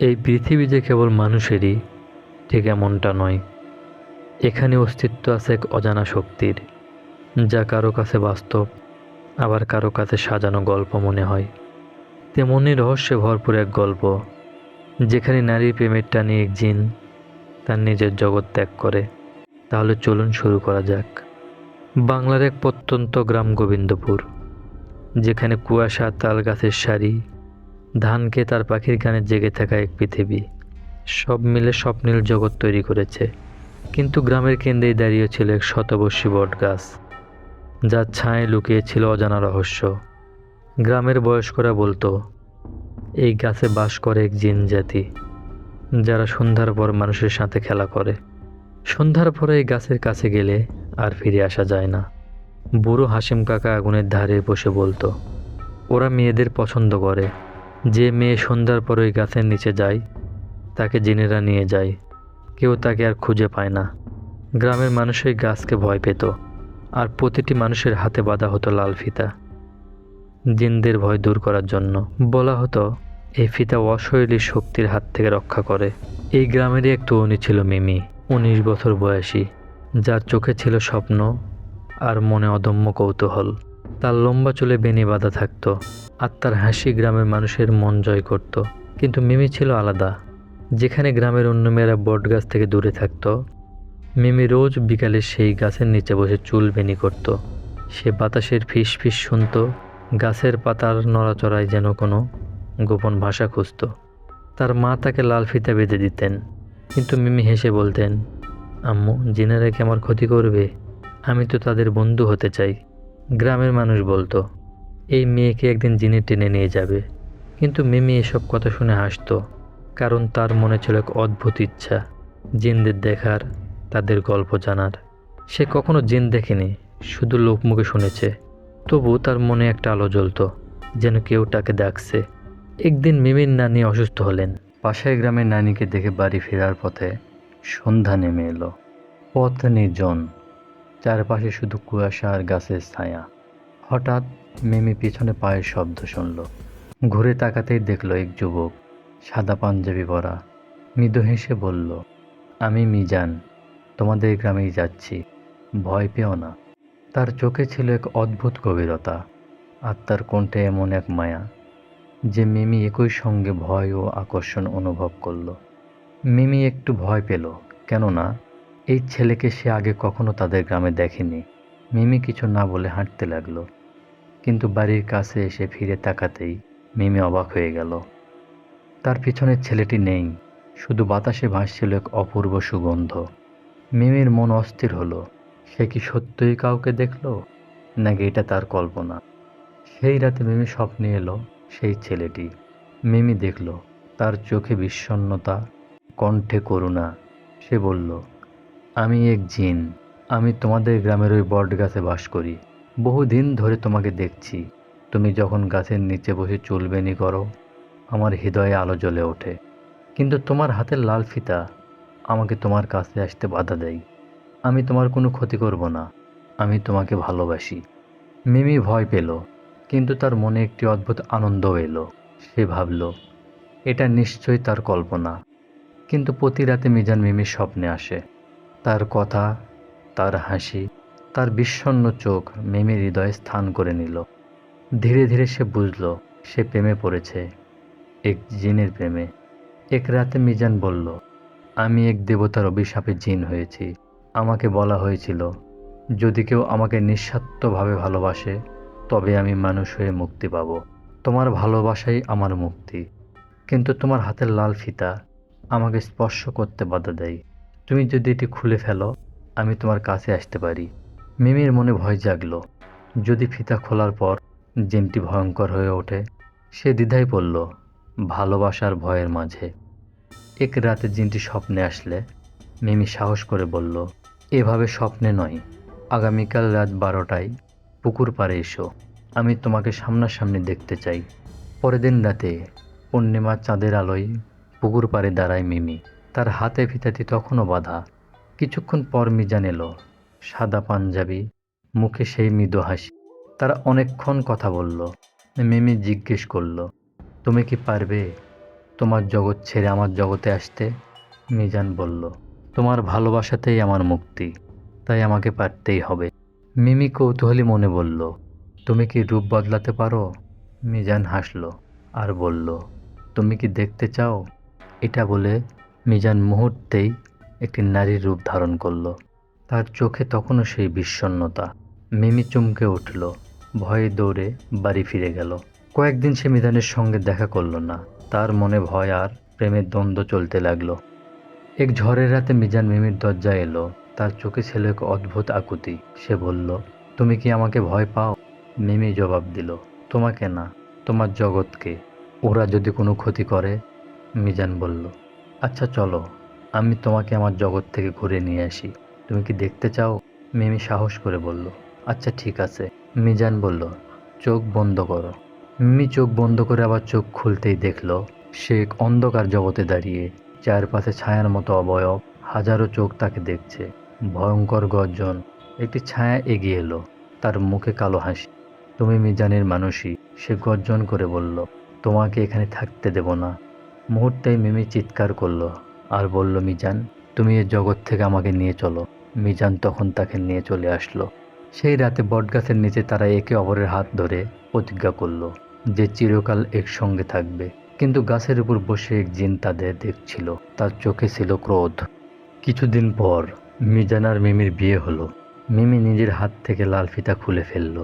এই পৃথিবী যে কেবল মানুষেরই, ঠিক এমনটা নয়। এখানে অস্তিত্ব আছে এক অজানা শক্তির, যা কারও কাছে বাস্তব, আবার কারও কাছে সাজানো গল্প মনে হয়। তেমনই রহস্যে ভরপুর এক গল্প, যেখানে নারীর প্রেমের টানে এক জিন তার নিজের জগৎ ত্যাগ করে। তাহলে চলুন শুরু করা যাক। বাংলার এক প্রত্যন্ত গ্রাম গোবিন্দপুর, যেখানে কুয়াশা তাল গাছের সারি ধানকে তার পাখির গানে জেগে থাকা এক পৃথিবী। সব মিলে স্বপ্নীল জগৎ তৈরি করেছে। কিন্তু গ্রামের কেন্দ্রেই দাঁড়িয়ে ছিল এক শতবর্ষী বট গাছ যার ছায় লুকিয়েছিল অজানা রহস্য। গ্রামের বয়স্করা বলতো, এই গাছে বাস করে এক জিন জাতি, যারা সন্ধ্যার পর মানুষের সাথে খেলা করে। সন্ধ্যার পরে এই গাছের কাছে গেলে আর ফিরে আসা যায় না। বুড়ো হাসিম কাকা আগুনের ধারে বসে বলতো, ওরা মেয়েদের পছন্দ করে। যে মেয়ে সন্ধ্যার পর ওই গাছের নিচে যায়, তাকে জিনেরা নিয়ে যায়। কেউ তাকে আর খুঁজে পায় না। গ্রামের মানুষ ওই গাছকে ভয় পেত, আর প্রতিটি মানুষের হাতে বাঁধা হতো লাল ফিতা। জিনদের ভয় দূর করার জন্য বলা হতো, এই ফিতা অশৈলী শক্তির হাত থেকে রক্ষা করে। এই গ্রামেরই এক তরুণী ছিল মিমি, উনিশ বছর বয়সী, যার চোখে ছিল স্বপ্ন আর মনে অদম্য কৌতূহল। তার লম্বা চুলে বেনি বাঁধা থাকতো আর তার হাসি গ্রামের মানুষের মন জয় করত। কিন্তু মিমি ছিল আলাদা। যেখানে গ্রামের অন্য মেয়েরা বট গাছ থেকে দূরে থাকতো, মিমি রোজ বিকালে সেই গাছের নিচে বসে চুল বেনি করত। সে বাতাসের ফিস ফিস শুনত, গাছের পাতার নড়াচড়ায় যেন কোনো গোপন ভাষা খুঁজত। তার মা তাকে লাল ফিতা বেঁধে দিতেন, কিন্তু মিমি হেসে বলতেন, আম্মু, জিনেরা কি আমার ক্ষতি করবে? আমি তো তাদের বন্ধু হতে চাই। গ্রামের মানুষ বলতো, এই মেয়েকে একদিন জিনে টেনে নিয়ে যাবে। কিন্তু মেমি এসব কথা শুনে হাসতো, কারণ তার মনে ছিল এক অদ্ভুত ইচ্ছা, জিনদের দেখার, তাদের গল্প জানার। সে কখনো জিন দেখেনি, শুধু লোকমুখে শুনেছে। তবু তার মনে একটা আলো জ্বলতো, যেন কেউ তাকে ডাকছে। একদিন মিমির নানি অসুস্থ হলেন। পাশের গ্রামের নানিকে দেখে বাড়ি ফেরার পথে সন্ধ্যা নেমে এলো। পথ নির্জন চারপাশে শুধু কুয়াশা আর গাছের ছায়া। হঠাৎ মিমি পিছনে পায়ের শব্দ শুনল। ঘুরে তাকাতেই দেখল এক যুবক, সাদা পাঞ্জাবি পরা। মৃদু হেসে বলল, আমি মিজান, তোমাদের গ্রামেই যাচ্ছি। ভয় পেও না। তার চোখে ছিল এক অদ্ভুত গভীরতা, আর তার কণ্ঠে এমন এক মায়া, যে মিমি একই সঙ্গে ভয় ও আকর্ষণ অনুভব করল। মিমি একটু ভয় পেল, কেননা এই ছেলেকে সে আগে কখনো তাদের গ্রামে দেখেনি। মিমি কিছু না বলে হাঁটতে লাগল। কিন্তু বাড়ির কাছে এসে ফিরে তাকাতেই মিমি অবাক হয়ে গেল। তার পিছনের ছেলেটি নেই, শুধু বাতাসে ভাসছিল এক অপূর্ব সুগন্ধ। মিমির মন অস্থির হলো। সে কি সত্যই কাউকে দেখল, নাকি এটা তার কল্পনা? সেই রাতে মিমি স্বপ্নে এলো সেই ছেলেটি। মিমি দেখল, তার চোখে বিষণ্ণতা, কণ্ঠে করুণা। সে বলল আমি এক জিন। আমি তোমাদের গ্রামের ওই বট গাছে বাস করি। বহুদিন ধরে তোমাকে দেখছি। তুমি যখন গাছের নিচে বসে চুলবেনি করো, আমার হৃদয়ে আলো জ্বলে ওঠে। কিন্তু তোমার হাতের লাল ফিতা, আমাকে তোমার কাছে আসতে বাধা দেয়। আমি তোমার কোনো ক্ষতি করব না। আমি তোমাকে ভালোবাসি। মিমি ভয় পেল, কিন্তু তার মনে একটি অদ্ভুত আনন্দ এলো। সে ভাবল, এটা নিশ্চয়ই তার কল্পনা। কিন্তু প্রতি রাতে মিজান মিমির স্বপ্নে আসে। তার কথা, তার হাসি, তার বিষণ্ণ চোখ মিমির হৃদয়ে স্থান করে নিল। ধীরে ধীরে সে বুঝল, সে প্রেমে পড়েছে। এক জিনের প্রেমে। এক রাতে মিজান বলল, আমি এক দেবতার অভিশাপে জিন হয়েছি। আমাকে বলা হয়েছিল, যদি কেউ আমাকে নিঃস্বার্থভাবে ভালোবাসে, তবে আমি মানুষ হয়ে মুক্তি পাব। তোমার ভালোবাসাই আমার মুক্তি। কিন্তু তোমার হাতের লাল ফিতা আমাকে স্পর্শ করতে বাধা দেয়। তুমি যদি এটি খুলে ফেলো, আমি তোমার কাছে আসতে পারি। মিমির মনে ভয় জাগলো। যদি ফিতা খোলার পর জিনটি ভয়ঙ্কর হয়ে ওঠে, সে দ্বিধায় পড়ল ভালোবাসার ভয়ের মাঝে। এক রাতে জিনটি স্বপ্নে আসলে, মিমি সাহস করে বলল, এভাবে স্বপ্নে নয়। আগামীকাল রাত বারোটায় পুকুর পাড়ে এসো। আমি তোমাকে সামনাসামনি দেখতে চাই। পরের দিন রাতে পূর্ণিমা চাঁদের আলোয় পুকুর পাড়ে দাঁড়ায় মিমি। তার হাতে ফিতাটি তখনও বাঁধা। কিছুক্ষণ পর মিজান এলো। সাদা পাঞ্জাবি, মুখে সেই মৃদু হাসি। তারা অনেকক্ষণ কথা বলল। মিমি জিজ্ঞেস করল, তুমি কি পারবে তোমার জগৎ ছেড়ে আমার জগতে আসতে? মিজান বলল, তোমার ভালোবাসাতেই আমার মুক্তি, তাই আমাকে পারতেই হবে। মিমি কৌতূহলী মনে বলল, তুমি কি রূপ বদলাতে পারো? মিজান হাসল আর বলল, তুমি কি দেখতে চাও? এটা বলে মিজান মুহূর্তেই একটি নারীর রূপ ধারণ করল। তার চোখে তখনও সেই বিষণ্ণতা। মিমি চমকে উঠল। ভয়ে দৌড়ে বাড়ি ফিরে গেল। কয়েকদিন সে মিজানের সঙ্গে দেখা করল না। তার মনে ভয় আর প্রেমের দ্বন্দ্ব চলতে লাগল। এক ঝড়ের রাতে মিজান মিমির দরজায় এলো। তার চোখে ছিল এক অদ্ভুত আকুতি। সে বলল, তুমি কি আমাকে ভয় পাও? মিমি জবাব দিল, তোমাকে না, তোমার জগৎকে। ওরা যদি কোনো ক্ষতি করে, মিজান বলল। আচ্ছা চলো। আমি তোমাকে আমার জগৎ থেকে ঘুরে নিয়ে আসি। তুমি কি দেখতে চাও? মিমি সাহস করে বলল। আচ্ছা ঠিক আছে। মিজান বলল, চোখ বন্ধ করো। মিমি চোখ বন্ধ করে আবার চোখ খুলতেই দেখল, সে এক অন্ধকার জগতে দাঁড়িয়ে, চারপাশে ছায়ার মতো অবয়ব, হাজারো চোখ তাকে দেখছে। ভয়ঙ্কর গর্জন, একটি ছায়া এগিয়ে এলো, তার মুখে কালো হাসি। তুমি মিজানের মানুষই, সে গর্জন করে বলল, তোমাকে এখানে থাকতে দেব না। মুহূর্তেই মিমি চিৎকার করল আর বলল, মিজান, তুমি এ জগৎ থেকে আমাকে নিয়ে চলো। মিজান তখন তাকে নিয়ে চলে আসলো। সেই রাতে বটগাছের নিচে তারা একে অপরের হাত ধরে প্রতিজ্ঞা করল যে চিরকাল একসঙ্গে থাকবে। কিন্তু গাছের উপর বসে এক জিন তাদের দেখছিল। তার চোখে ছিল ক্রোধ। কিছুদিন পর মিজান আর মিমির বিয়ে হলো। মিমি নিজের হাত থেকে লাল ফিতা খুলে ফেলল।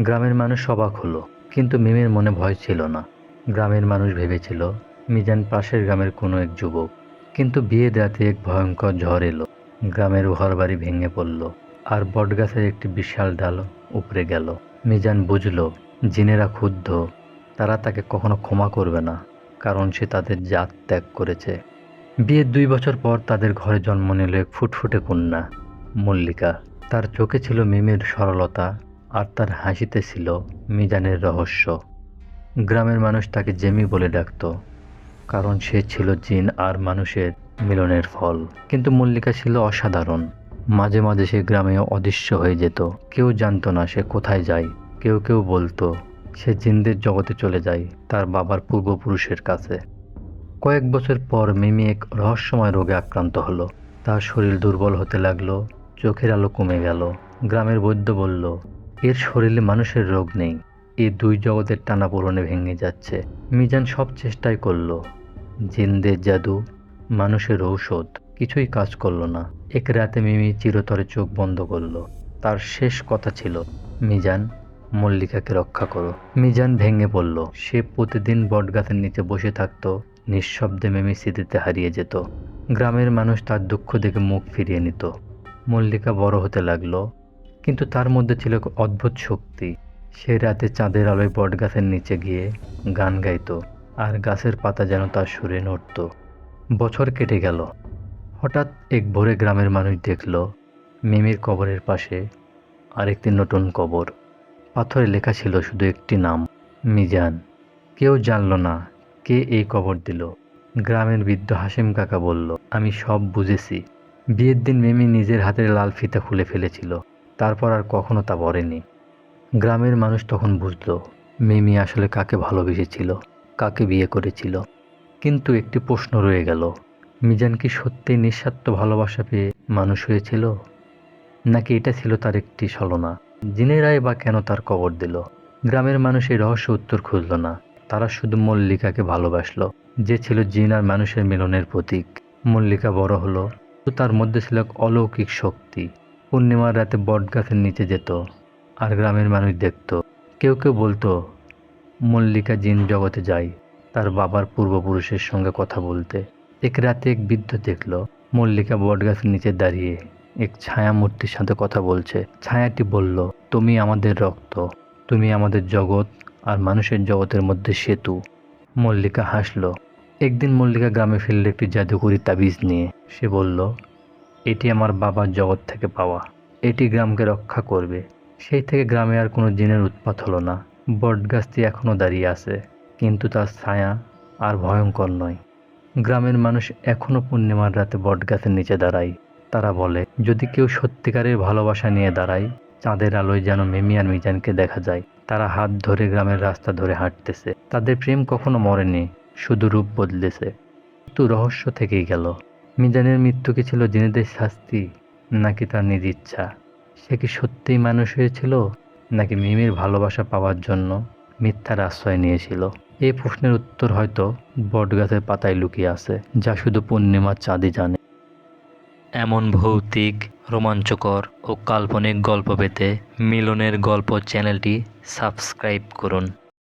গ্রামের মানুষ অবাক হলো, কিন্তু মিমির মনে ভয় ছিল না। গ্রামের মানুষ ভেবেছিল মিজান পাশের গ্রামের কোনো এক যুবক। কিন্তু বিয়ের রাতে এক ভয়ঙ্কর ঝড় এলো। গ্রামের ঘরবাড়ি ভেঙে পড়ল আর বটগাছের একটি বিশাল ডাল উপড়ে গেল। মিজান বুঝল, জিনেরা ক্ষুব্ধ। তারা তাকে কখনো ক্ষমা করবে না, কারণ সে তাদের জাত ত্যাগ করেছে। বিয়ের দুই বছর পর তাদের ঘরে জন্ম নিল এক ফুটফুটে কন্যা, মল্লিকা। তার চোখে ছিল মিমির সরলতা আর তার হাসিতে ছিল মিজানের রহস্য। গ্রামের মানুষ তাকে জেমি বলে ডাকত। কারণ সে ছিল জিন আর মানুষের মিলনের ফল। কিন্তু মল্লিকা ছিল অসাধারণ। মাঝে মাঝে সে গ্রামে অদৃশ্য হয়ে যেত। কেউ জানতো না সে কোথায় যায়। কেউ কেউ বলতো, সে জিনদের জগতে চলে যায় তার বাবার পূর্বপুরুষের কাছে। কয়েক বছর পর মিমি এক রহস্যময় রোগে আক্রান্ত হলো। তার শরীর দুর্বল হতে লাগল, চোখের আলো কমে গেল। গ্রামের বৈদ্য বলল, এর শরীরে মানুষের রোগ নেই। এ দুই জগতের টানাপোড়নে ভেঙে যাচ্ছে। মিজান সব চেষ্টাই করল। জিনদের জাদু, মানুষের ঔষধ, কিছুই কাজ করল না। এক রাতে মিমি চিরতরে চোখ বন্ধ করল। তার শেষ কথা ছিল, মিজান, মল্লিকাকে রক্ষা করো। মিজান ভেঙে পড়ল। সে প্রতিদিন বটগাছের নিচে বসে থাকতো, নিঃশব্দে মেমি স্মৃতিতে হারিয়ে যেত। গ্রামের মানুষ তার দুঃখ দেখে মুখ ফিরিয়ে নিত। মল্লিকা বড় হতে লাগল, কিন্তু তার মধ্যে ছিল এক অদ্ভুত শক্তি। সে রাতে চাঁদের আলোয় বটগাছের নিচে গিয়ে গান গাইতো। আর গাছের পাতা যেন তার সুরে নড়ত। বছর কেটে গেল। হঠাৎ এক ভোরে গ্রামের মানুষ দেখল, মিমির কবরের পাশে আরেকটি নতুন কবর। পাথরে লেখা ছিল শুধু একটি নাম, মিজান। কেউ জানল না কে এই কবর দিল। গ্রামের বৃদ্ধ হাসিম কাকা বলল, আমি সব বুঝেছি। বিয়ের দিন মিমি নিজের হাতের লাল ফিতা খুলে ফেলেছিল। তারপর আর কখনো তা পড়েনি গ্রামের মানুষ তখন বুঝলো, মিমি আসলে কাকে ভালোবেসেছিল। কাকে বিয়ে করেছিল। কিন্তু একটি প্রশ্ন রয়ে গেল, মিজান কি সত্যি নিঃস্বার্থ ভালোবাসা পেয়ে মানুষ হয়েছিল? নাকি এটা ছিল তার একটি ছলনা? জিনেরাই বা কেন তার কবর দিল? গ্রামের মানুষ এই রহস্য উত্তর খুঁজল না। তারা শুধু মল্লিকাকে ভালোবাসলো, যে ছিল জিন আর মানুষের মিলনের প্রতীক। মল্লিকা বড় হলো, তো তার মধ্যে ছিল এক অলৌকিক শক্তি। পূর্ণিমার রাতে বটগাছের নিচে যেত, আর গ্রামের মানুষ দেখত, কেউ কেউ বলতো মল্লিকা জিন জগতে যায়, তার বাবার পূর্বপুরুষের সঙ্গে কথা বলতে। এক রাতে এক বৃদ্ধ দেখল, মল্লিকা বটগাছের নিচে দাঁড়িয়ে এক ছায়া মূর্তির সাথে কথা বলছে। ছায়াটি বলল, তুমি আমাদের রক্ত, তুমি আমাদের জগৎ আর মানুষের জগতের মধ্যে সেতু। মল্লিকা হাসলো। একদিন মল্লিকা গ্রামে ফিরল একটি জাদুকরি তাবিজ নিয়ে। সে বলল, এটি আমার বাবার জগৎ থেকে পাওয়া। এটি গ্রামকে রক্ষা করবে। সেই থেকে গ্রামে আর কোনো জিনের উৎপাত হলো না। বটগাছটি এখনও দাঁড়িয়ে আছে, কিন্তু তার ছায়া আর ভয়ঙ্কর নয়। গ্রামের মানুষ এখনও পূর্ণিমার রাতে বটগাছের নিচে দাঁড়ায়। তারা বলে, যদি কেউ সত্যিকারের ভালোবাসা নিয়ে দাঁড়ায়, চাঁদের আলোয় যেন মেমি আর মিজানকে দেখা যায়। তারা হাত ধরে গ্রামের রাস্তা ধরে হাঁটতেছে। তাদের প্রেম কখনো মরেনি, শুধু রূপ বদলেছে। কিন্তু রহস্য থেকেই গেল। মিজানের মৃত্যু কি ছিল জিনেদের শাস্তি, নাকি তার নিজ ইচ্ছা? সে কি সত্যিই মানুষ হয়েছিল? নাকি মিমির ভালোবাসা পাওয়ার জন্য মিথ্যার আশ্রয় নিয়েছিল? এই প্রশ্নের উত্তর হয়তো বটগাছের পাতায় লুকিয়ে আছে, যা শুধু পূর্ণিমার চাঁদই জানে। এমন ভৌতিক, রোমাঞ্চকর ও কাল্পনিক গল্প পেতে মিলনের গল্প চ্যানেলটি সাবস্ক্রাইব করুন।